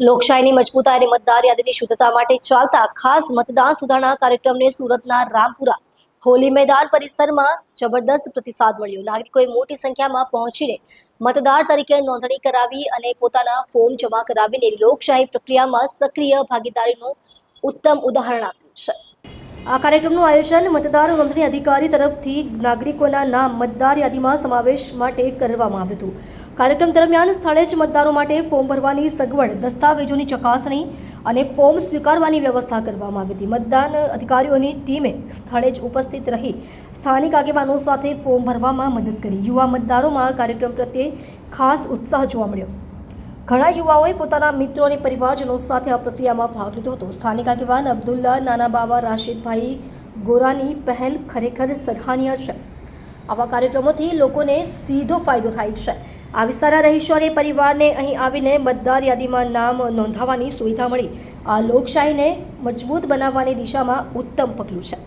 લોકશાહીની મજબૂતા અને મતદાર યાદીની શુદ્ધતા માટે ચાલતા ખાસ મતદાન સુધારણા કાર્યક્રમને સુરતના રામપુરા હોલી મેદાન પરિસરમાં જબરદસ્ત પ્રતિસાદ મળ્યો. નાગરિકોએ મોટી સંખ્યામાં પહોંચીને મતદાર તરીકે નોંધણી કરાવી અને પોતાના ફોર્મ જમા કરાવીને લોકશાહી પ્રક્રિયામાં સક્રિય ભાગીદારીનું ઉત્તમ ઉદાહરણ આપ્યું છે. આ કાર્યક્રમનું આયોજન મતદાર નોંધણી અધિકારી તરફથી નાગરિકોના નામ મતદાર યાદીમાં સમાવેશ માટે કરવામાં આવ્યું હતું. કાર્યક્રમ દરમિયાન સ્થળે જ મતદારો માટે ફોર્મ ભરવાની સગવડ, દસ્તાવેજોની ચકાસણી અને ફોર્મ સ્વીકારવાની વ્યવસ્થા કરવામાં આવી હતી. મતદાન અધિકારીઓની ટીમે સ્થળે જ ઉપસ્થિત રહી સ્થાનિક આગેવાનો સાથે ફોર્મ ભરવામાં મદદ કરી. યુવા મતદારોમાં કાર્યક્રમ પ્રત્યે ખાસ ઉત્સાહ જોવા મળ્યો. ઘણા યુવાઓએ પોતાના મિત્રો અને પરિવારજનો સાથે આ પ્રક્રિયામાં ભાગ લીધો હતો. સ્થાનિક આગેવાન અબ્દુલ્લા નાના બાવા રાશિદભાઈ ગોરાની પહેલ ખરેખર સરાહનીય છે. આવા કાર્યક્રમોથી લોકોને સીધો ફાયદો થાય છે. આ વિસ્તારના રહીશોને પરિવારને અહીં આવીને મતદાર યાદીમાં નામ નોંધાવવાની સુવિધા મળી. આ લોકશાહીને મજબૂત બનાવવાની દિશામાં ઉત્તમ પગલું છે.